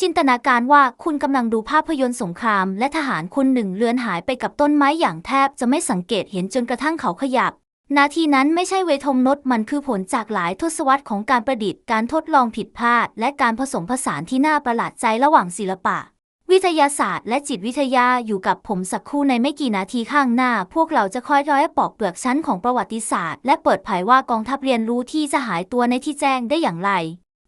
จินตนาการว่าคุณกำลังดูภาพยนตร์สงคราม และทหารคนหนึ่งเลือนหายไปกับต้นไม้อย่างแทบจะไม่สังเกตเห็นจนกระทั่งเขาขยับ นาทีนั้นไม่ใช่เวทมนตมันคือผลจากหลายทศวรรษของการประดิษฐ์การทดลองผิดพลาด และการผสมผสานที่น่าประหลาดใจระหว่างศิลปะ วิทยาศาสตร์และจิตวิทยาอยู่กับผมสักครู่ในไม่กี่นาทีข้างหน้า พวกเราจะค่อยร้อยปอกเปลือกชั้นของประวัติศาสตร์ และเปิดเผยว่ากองทัพเรียนรู้ที่จะหายตัวในที่แจ้งได้อย่างไร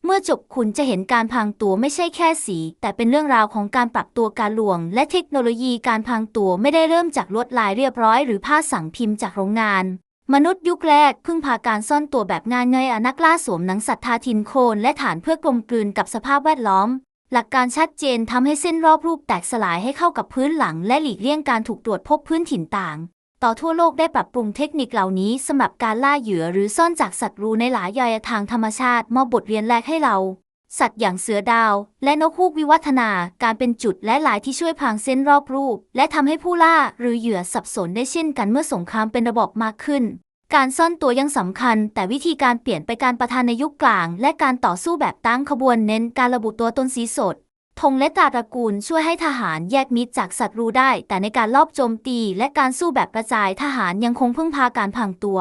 เมื่อจบคุณจะเห็นการพังตัวไม่ใช่แค่สี แต่เป็นเรื่องราวของการปรับตัวการลวง และเทคโนโลยีการพังตัวไม่ได้เริ่มจากลวดลายเรียบร้อย หรือผ้าสั่งพิมพ์จากโรงงาน มนุษย์ยุคแรกพึ่งพาการซ่อนตัวแบบง่ายเงยอนักล่าสวมหนังสัตว์ทาทินโคนและฐานเพื่อกลมกลืนกับสภาพแวดล้อม หลักการชัดเจนทำให้เส้นรอบรูปแตกสลายให้เข้ากับพื้นหลัง และหลีกเลี่ยงการถูกตรวจพบพื้นถิ่นต่าง ต่อทั่วโลกได้ปรับปรุงเทคนิคเหล่านี้สำหรับการล่าเหยื่อหรือซ่อนจากศัตว์รูในหลายยอยทางธรรมชาติมอบบทเรียนแรกให้เรา สัตว์อย่างเสือดาว และนกฮูกวิวัฒนาการเป็นจุดและหลายที่ช่วยพรางเส้นรอบรูป และทำให้ผู้ล่าหรือเหยื่อสับสนได้เช่นกันเมื่อสงครามเป็นระบบมากขึ้น การซ่อนตัวยังสำคัญ แต่วิธีการเปลี่ยนไปการประทานในยุคกลาง และการต่อสู้แบบตั้งขบวนเน้นการระบุตัวตนสีสด ธงและตาตระกูลช่วยให้ทหารแยกมิตรจากศัตรูได้ แต่ในการลอบโจมตีและการสู้แบบกระจายทหารยังคงพึ่งพาการพังตัว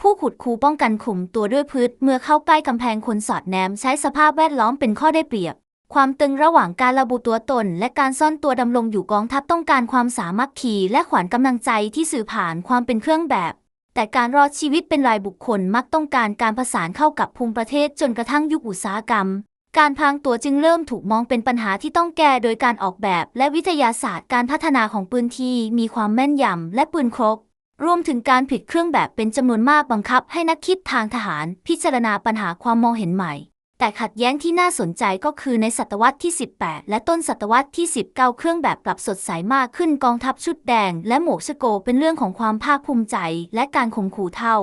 ผู้ขุดคูป้องกันขุมตัวด้วยพืชเมื่อเข้าใกล้กำแพงคนสอดแนมใช้สภาพแวดล้อมเป็นข้อได้เปรียบ ความตึงระหว่างการระบุตัวตน และการซ่อนตัวดำรงอยู่กองทัพต้องการความสามัคคีและขวัญกำลังใจที่สื่อผ่านความเป็นเครื่องแบบ แต่การรอดชีวิตเป็นรายบุคคลมักต้องการการผสานเข้ากับภูมิประเทศจนกระทั่งยุคอุตสาหกรรม การพรางตัวจึงเริ่มถูกมองเป็นปัญหาที่ต้องแก้โดยการออกแบบและวิทยาศาสตร์การพัฒนาของปืนที่มีความแม่นยำและปืนครบ รวมถึงการผิดเครื่องแบบเป็นจำนวนมากบังคับให้นักคิดทางทหาร พิจารณาปัญหาความมองเห็นใหม่ แต่ขัดแย้งที่น่าสนใจก็คือในศตวรรษที่ 18 และต้นศตวรรษที่ 19 เครื่องแบบกลับสดใสมากขึ้นกองทัพชุดแดง และหมวกสโกเป็นเรื่องของความภาคภูมิใจ และการข่มขู่เท่า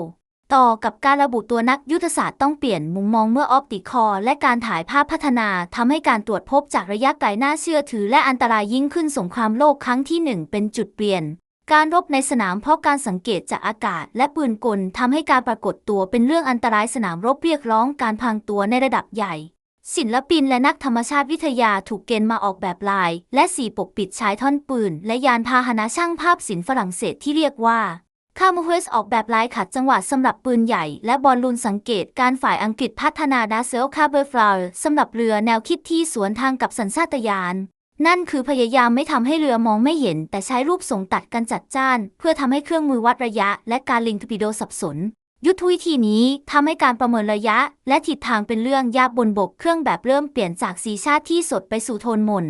ต่อกับการระบุตัวนักยุทธศาสตร์ต้องเปลี่ยนมุมมองเมื่อออปติคอและการถ่ายภาพพัฒนาทำให้การตรวจพบจากระยะไกลน่าเชื่อถือและอันตรายยิ่งขึ้นสงครามโลกครั้งที่หนึ่งเป็นจุดเปลี่ยน การรบในสนามเพราะการสังเกตจากอากาศ และปืนกลทำให้การปรากฏตัวเป็นเรื่องอันตรายสนามรบเรียกร้องการพรางตัวในระดับใหญ่ ศิลปินและนักธรรมชาติวิทยาถูกเกณฑ์มาออกแบบลาย และสีปกปิดชายท่อนปืน และยานพาหนะช่างภาพศิลป์ฝรั่งเศสที่เรียกว่า คาร์มเฮสออกแบบลายขัดจังหวะสำหรับปืนใหญ่ และบอลลูนสังเกตการฝ่ายอังกฤษพัฒนาดาเซลคาร์เบอร์ฟลาวสำหรับเรือแนวคิดที่สวนทางกับสัญชาตญาณนั่นคือพยายามไม่ทำให้เรือมองไม่เห็น แต่ใช้รูปทรงตัดกันจัดจ้าน เพื่อทำให้เครื่องมือวัดระยะ และการลิงทูปิโดสับสน ยุทธวิธีนี้ทำให้การประเมินระยะ และทิศทางเป็นเรื่องยากบนบกเครื่องแบบเริ่มเปลี่ยนจากสีชาติที่สดไปสู่โทนหม่น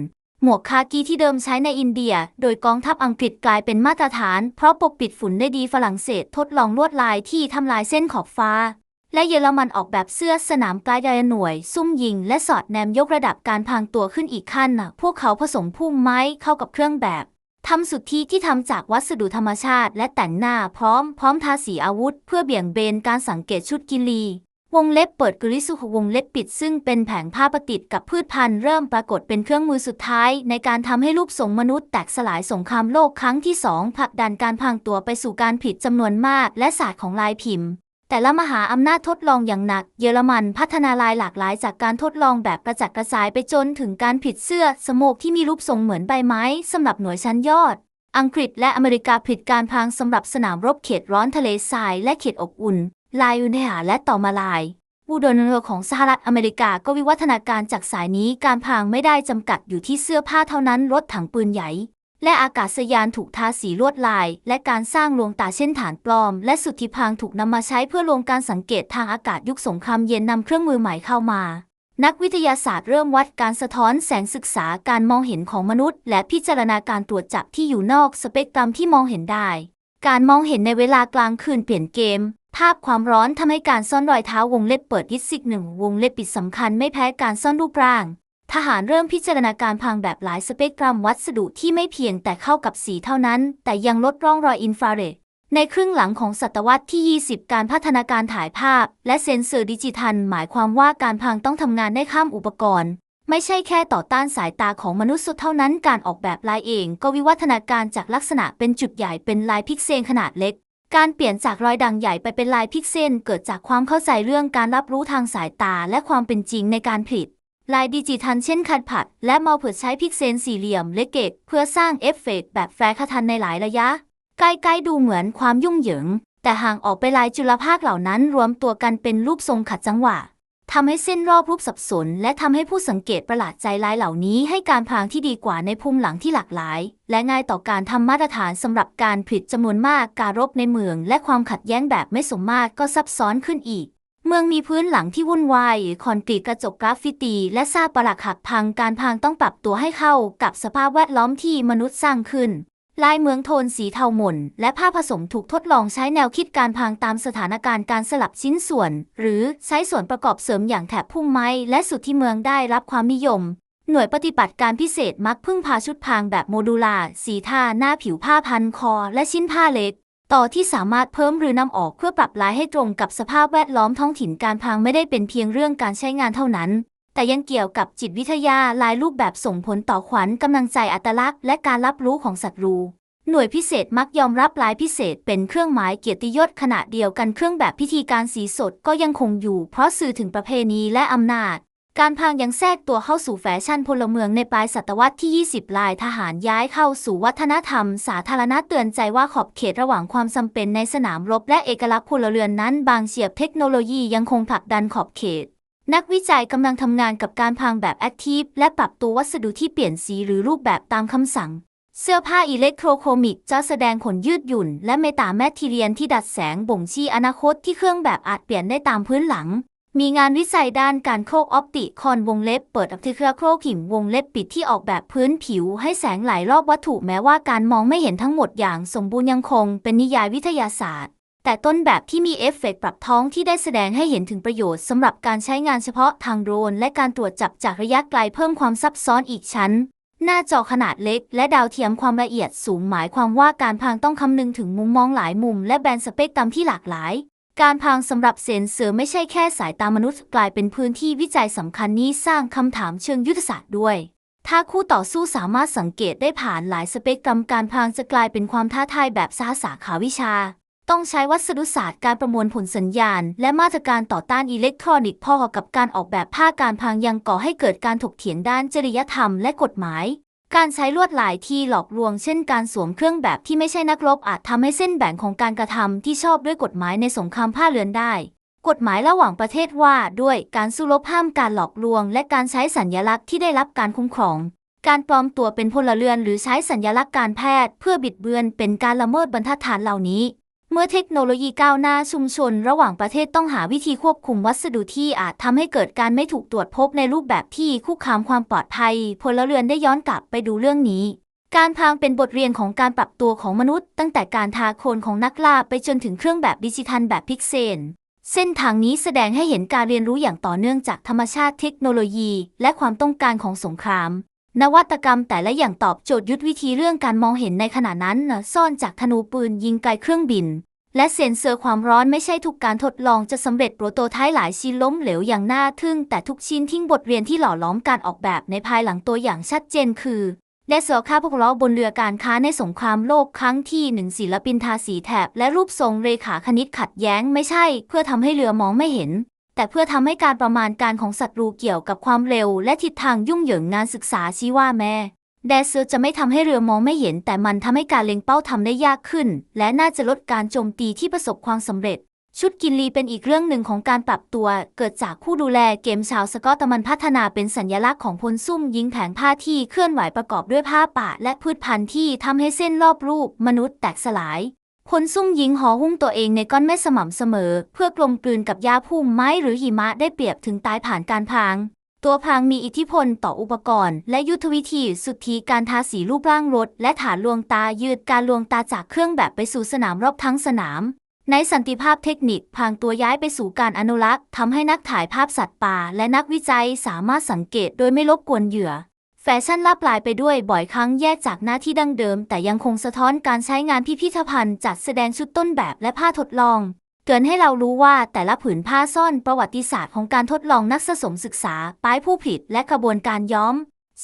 หมวกคากีที่เดิมใช้ในอินเดีย โดยกองทัพอังกฤษกลายเป็นมาตรฐาน เพราะปกปิดฝุ่นได้ดีฝรั่งเศสทดลองลวดลายที่ทำลายเส้นขอบฟ้า และเยอรมันออกแบบเสื้อสนามกลายดหน่วย ซุ่มยิง และสอดแนมยกระดับการพรางตัวขึ้นอีกขั้น พวกเขาผสมพุ่มไม้เข้ากับเครื่องแบบทำสุดที่ที่ทำจากวัสดุธรรมชาติ และแต่งหน้าพร้อม พร้อมทาสีอาวุธ เพื่อเบี่ยงเบนการสังเกตชุดกิลี วงเล็บเปิดกริสุวงเล็บปิดซึ่งเป็นแผงผ้าประติดกับพืชพันธุ์เริ่มปรากฏเป็นเครื่องมือสุดท้าย ในการทำให้รูปทรงมนุษย์แตกสลายสงครามโลกครั้งที่สองผลักดันการพรางตัวไปสู่การผิดจำนวนมาก และศาสตร์ของลายพิมพ์ แต่ละมหาอำนาจทดลองอย่างหนัก เยอรมันพัฒนาลายหลากหลายจากการทดลองแบบกระจัดกระจายไปจนถึงการผิดเสื้อสโมกที่มีรูปทรงเหมือนใบไม้สำหรับหน่วยชั้นยอดอังกฤษและอเมริกาผลิตการพรางสำหรับสนามรบเขตร้อนทะเลทรายและเขตอบอุ่น ลายอุเนหาและต่อมาลายวูดนเรือของสหรัฐอเมริกาก็วิวัฒนาการจากสายนี้การพรางไม่ได้จำกัดอยู่ที่เสื้อผ้าเท่านั้นรถถังปืนใหญ่ และอากาศยานถูกทาสีลวดลาย และการสร้างลวงตาเช่นฐานปลอม และสุทธิพางถูกนำมาใช้เพื่อลงการสังเกตทางอากาศยุคสงครามเย็นนำเครื่องมือใหม่เข้ามา นักวิทยาศาสตร์เริ่มวัดการสะท้อนแสงศึกษาการมองเห็นของมนุษย์ และพิจารณาการตรวจจับที่อยู่นอกสเปกตรัมที่มองเห็นได้ การมองเห็นในเวลากลางคืนเปลี่ยนเกม ภาพความร้อนทำให้การซ่อนรอยเท้าวงเล็บเปิดยิสิกหนึ่งวงเล็บปิดสำคัญไม่แพ้การซ่อนรูปร่าง ทหารเริ่มพิจารณาการพังแบบหลายสเปกตรัมวัสดุที่ไม่เพียงแต่เข้ากับสีเท่านั้น แต่ยังลดร่องรอยอินฟราเรดในครึ่งหลังของศตวรรษที่ 20 การพัฒนาการถ่ายภาพ และเซ็นเซอร์ดิจิทัล หมายความว่าการพังต้องทำงานได้ข้ามอุปกรณ์ ไม่ใช่แค่ต่อต้านสายตาของมนุษย์เท่านั้น การออกแบบลายเอง ก็วิวัฒนาการจากลักษณะเป็นจุดใหญ่เป็นลายพิกเซลขนาดเล็ก การเปลี่ยนจากรอยด่างใหญ่ไปเป็นลายพิกเซลเกิดจากความเข้าใจเรื่องการรับรู้ทางสายตาและความเป็นจริงในการผลิต ลายดิจิทัลเช่นคัดผัด และมาเผิดใช้พิกเซลสี่เหลี่ยมและเกตเพื่อสร้างเอฟเฟกต์แบบแฟร์คทันในหลายระยะ ใกล้ๆดูเหมือนความยุ่งเหยิง แต่ห่างออกไปลายจุลภาคเหล่านั้นรวมตัวกันเป็นรูปทรงขัดจังหวะ ทำให้เส้นรอบรูปสับสน และทำให้ผู้สังเกตประหลาดใจลายเหล่านี้ให้การพรางที่ดีกว่าในภูมิหลังที่หลากหลาย และง่ายต่อการทำมาตรฐานสำหรับการผลิตจำนวนมากการรบในเมือง และความขัดแย้งแบบไม่สมมาตรก็ซับซ้อนขึ้นอีก เมืองมีพื้นหลังที่วุ่นวายคอนกรีตกระจกกราฟฟิตี และซากปรักหักพังการพังต้องปรับตัวให้เข้ากับสภาพแวดล้อมที่มนุษย์สร้างขึ้น ลายเมืองโทนสีเทาหม่น และผ้าผสมถูกทดลองใช้แนวคิดการพังตามสถานการณ์การสลับชิ้นส่วน หรือใช้ส่วนประกอบเสริมอย่างแถบพุ่มไม้และสุดที่เมืองได้รับความนิยม หน่วยปฏิบัติการพิเศษมักพึ่งพาชุดพรางแบบโมดูลาสีท่าหน้าผิวผ้าพันคอ และชิ้นผ้าเล็ก ต่อที่สามารถเพิ่มหรือนำออกเพื่อปรับลายให้ตรงกับสภาพแวดล้อมท้องถิ่นการพังไม่ได้เป็นเพียงเรื่องการใช้งานเท่านั้น แต่ยังเกี่ยวกับจิตวิทยาหลายรูปแบบส่งผลต่อขวัญกำลังใจอัตลักษณ์และการรับรู้ของศัตรู หน่วยพิเศษมักยอมรับลายพิเศษเป็นเครื่องหมายเกียรติยศขณะเดียวกันเครื่องแบบพิธีการสีสดก็ยังคงอยู่ เพราะสื่อถึงประเพณีและอำนาจ การพรางยังแทรกตัวเข้าสู่แฟชั่นพลเมืองในปลายศตวรรษที่ 20 ลายทหารย้ายเข้าสู่วัฒนธรรม สาธารณะเตือนใจว่าขอบเขตระหว่างความจำเป็นในสนามรบและเอกลักษณ์พลเรือนนั้น บางเฉียบเทคโนโลยียังคงผลักดันขอบเขต นักวิจัยกำลังทำงานกับการพรางแบบแอคทีฟและปรับตัววัสดุที่เปลี่ยนสีหรือรูปแบบตามคำสั่ง เสื้อผ้าอิเล็กโทรโครมิกจะแสดงขนยืดหยุ่น และเมตาแมททีเรียนที่ดัดแสงบ่งชี้อนาคตที่เครื่องแบบอาจเปลี่ยนได้ตามพื้นหลัง มีงานวิจัยด้านการโครกออปติคอนวงเล็บเปิดอัพเทือโครกหิมวงเล็บปิดที่ออกแบบพื้นผิว ให้แสงไหลรอบวัตถุแม้ว่าการมองไม่เห็นทั้งหมดอย่างสมบูรณ์ยังคงเป็นนิยายวิทยาศาสตร์ แต่ต้นแบบที่มีเอฟเฟกต์ปรับท้องที่ได้แสดงให้เห็นถึงประโยชน์สำหรับการใช้งานเฉพาะทางโดรนและการตรวจจับจากระยะไกลเพิ่มความซับซ้อนอีกชั้น หน้าจอขนาดเล็กและดาวเทียมความละเอียดสูงหมายความว่าการพรางต้องคำนึงถึงมุมมองหลายมุมและแบนสเปกตรัมที่หลากหลาย การพรางสำหรับเซนเซอร์ไม่ใช่แค่สายตามนุษย์ กลายเป็นพื้นที่วิจัยสำคัญนี้สร้างคำถามเชิงยุทธศาสตร์ด้วยถ้าคู่ต่อสู้สามารถสังเกตได้ผ่านหลายสเปกตรัมการพรางจะกลายเป็นความท้าทายแบบสาสาขาวิชา ต้องใช้วัสดุศาสตร์การประมวลผลสัญญาณ และมาตรการต่อต้านอิเล็กทรอนิกส์พอกับการออกแบบผ้าการพรางยังก่อให้เกิดการถกเถียงด้านจริยธรรมและกฎหมาย การใช้ลวดลายที่หลอกลวง เช่น การสวมเครื่องแบบที่ไม่ใช่นักรบอาจทำให้เส้นแบ่งของการกระทำที่ชอบด้วยกฎหมายในสงครามผ้าเรือนได้ กฎหมายระหว่างประเทศว่าด้วยการสู้รบห้ามการหลอกลวง และการใช้สัญญลักษณ์ที่ได้รับการคุ้มครองการปลอมตัวเป็นพลเรือนหรือใช้สัญญลักษณ์การแพทย์ เพื่อบิดเบือนเป็นการละเมิดบรรทัดฐานเหล่านี้ เมื่อเทคโนโลยีก้าวหน้าชุมชน ระหว่างประเทศต้องหาวิธีควบคุมวัสดุที่อาจทำให้เกิดการไม่ถูกตรวจพบในรูปแบบที่คุกคามความปลอดภัย พลเรือนได้ย้อนกลับไปดูเรื่องนี้ การพรางเป็นบทเรียนของการปรับตัวของมนุษย์ ตั้งแต่การทาโคนของนักล่าไปจนถึงเครื่องแบบดิจิทัลแบบพิกเซลเส้นทางนี้แสดงให้เห็นการเรียนรู้อย่างต่อเนื่องจากธรรมชาติเทคโนโลยี และความต้องการของสงคราม นวัตกรรมแต่ละอย่างตอบโจทย์ยุทธวิธีเรื่องการมองเห็นในขณะนั้นซ่อนจากธนูปืนยิงไกลเครื่องบิน และเซ็นเซอร์ความร้อนไม่ใช่ทุกการทดลองจะสำเร็จโปรโตไทป์หลายชิ้นล้มเหลวอย่างน่าทึ่ง แต่ทุกชิ้นทิ้งบทเรียนที่หล่อล้อมการออกแบบในภายหลังตัวอย่างชัดเจนคือได้เสือฆ่าพวกเราบนเรือการค้าในสงครามโลกครั้งที่หนึ่งศิลปินทาสีแถบ และรูปทรงเรขาคณิตขัดแย้งไม่ใช่ เพื่อทำให้เรือมองไม่เห็น แต่เพื่อทำให้การประมาณการของศัตรูเกี่ยวกับความเร็ว และทิศทางยุ่งเหยิงงานศึกษาชี้ว่าแม่แดเซอร์จะไม่ทำให้เรือมองไม่เห็น แต่มันทำให้การเล็งเป้าทำได้ยากขึ้น และน่าจะลดการโจมตีที่ประสบความสำเร็จ ชุดกินลีเป็นอีกเรื่องหนึ่งของการปรับตัว เกิดจากผู้ดูแลเกมชาวสกอตมันพัฒนาเป็นสัญญลักษณ์ของพลซุ่มยิงแผงผ้าที่เคลื่อนไหวประกอบด้วยผ้าป่าและพืชพันธุ์ที่ทำให้เส้นรอบรูปมนุษย์แตกสลาย พลซุ่มยิงห่อหุ้มตัวเองในก้อนไม่สม่ำเสมอ เพื่อกลมกลืนกับหญ้าพุ่มไม้หรือหิมะได้เปรียบถึงตายผ่านการพาง ตัวพางมีอิทธิพลต่ออุปกรณ์ และยุทธวิธีสุดทธิการทาสีรูปร่างรถ และฐานลวงตายืดการลวงตาจากเครื่องแบบไปสู่สนามรบทั้งสนาม ในสันติภาพเทคนิคพางตัวย้ายไปสู่การอนุรักษ์ทำให้นักถ่ายภาพสัตว์ป่า และนักวิจัยสามารถสังเกตโดยไม่รบกวนเหยื่อ แฟชั่นล่าปลายไปด้วยบ่อยครั้งแยกจากหน้าที่ดั้งเดิม แต่ยังคงสะท้อนการใช้งานพิพิธภัณฑ์จัดแสดงชุดต้นแบบและผ้าทดลอง เตือนให้เรารู้ว่าแต่ละผืนผ้าซ่อนประวัติศาสตร์ของการทดลองนักสะสมศึกษา ป้ายผู้ผลิตและกระบวนการย้อม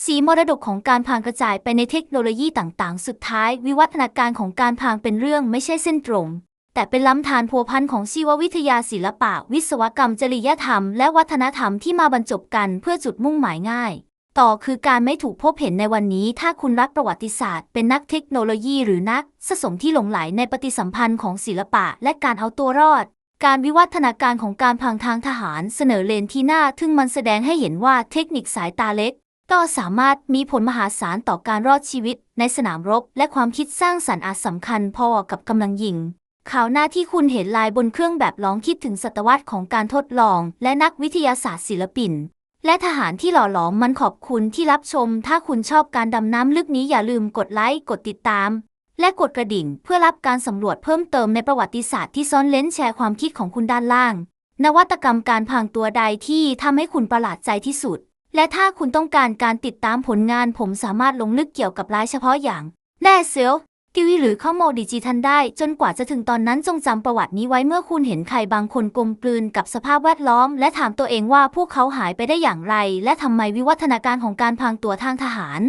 สีมรดกของการพรางกระจายไปในเทคโนโลยีต่างๆ สุดท้าย วิวัฒนาการของการพรางเป็นเรื่องไม่ใช่เส้นตรง แต่แต่เป็นล้ำทานพัวพันของชีววิทยาศิลปะ วิศวกรรมจริยธรรม และวัฒนธรรมที่มาบรรจบกันเพื่อจุดมุ่งหมายง่าย ต่อคือการไม่ถูกพบเห็นในวันนี้ ถ้าคุณรักประวัติศาสตร์ เป็นนักเทคโนโลยีหรือนักสะสมที่หลงไหลในปฏิสัมพันธ์ของศิลปะ และการเอาตัวรอด การวิวัฒนาการของการพังทางทหารเสนอเลนที่น่าทึ่งมันแสดงให้เห็นว่าเทคนิคสายตาเล็ก ก็สามารถมีผลมหาศาลต่อการรอดชีวิต ในสนามรบ และความคิดสร้างสรรค์อาจสำคัญพอกับกำลังยิงข่าวหน้าที่คุณเห็นลายบนเครื่องแบบลองคิดถึงศตวรรษของการทดลอง และนักวิทยาศาสตร์ศิลปิน และทหารที่หล่อหลอมมันขอบคุณที่รับชม ถ้าคุณชอบการดำน้ำลึกนี้อย่าลืมกดไลค์ กดติดตาม และกดกระดิ่งเพื่อรับการสำรวจเพิ่มเติมในประวัติศาสตร์ที่ซ่อนเล้นแชร์ความคิดของคุณด้านล่าง นวัตกรรมการพรางตัวใดที่ทำให้คุณประหลาดใจที่สุด และถ้าคุณต้องการการติดตามผลงานผมสามารถลงลึกเกี่ยวกับรายเฉพาะอย่างแน่เซล กิวีหรือข้อมูลดิจิทัลได้ จนกว่าจะถึงตอนนั้นจงจำประวัตินี้ไว้เมื่อคุณเห็นใครบางคนกลมกลืนกับสภาพแวดล้อม และถามตัวเองว่าพวกเขาหายไปได้อย่างไร และทำไมวิวัฒนาการของการพรางตัวทางทหาร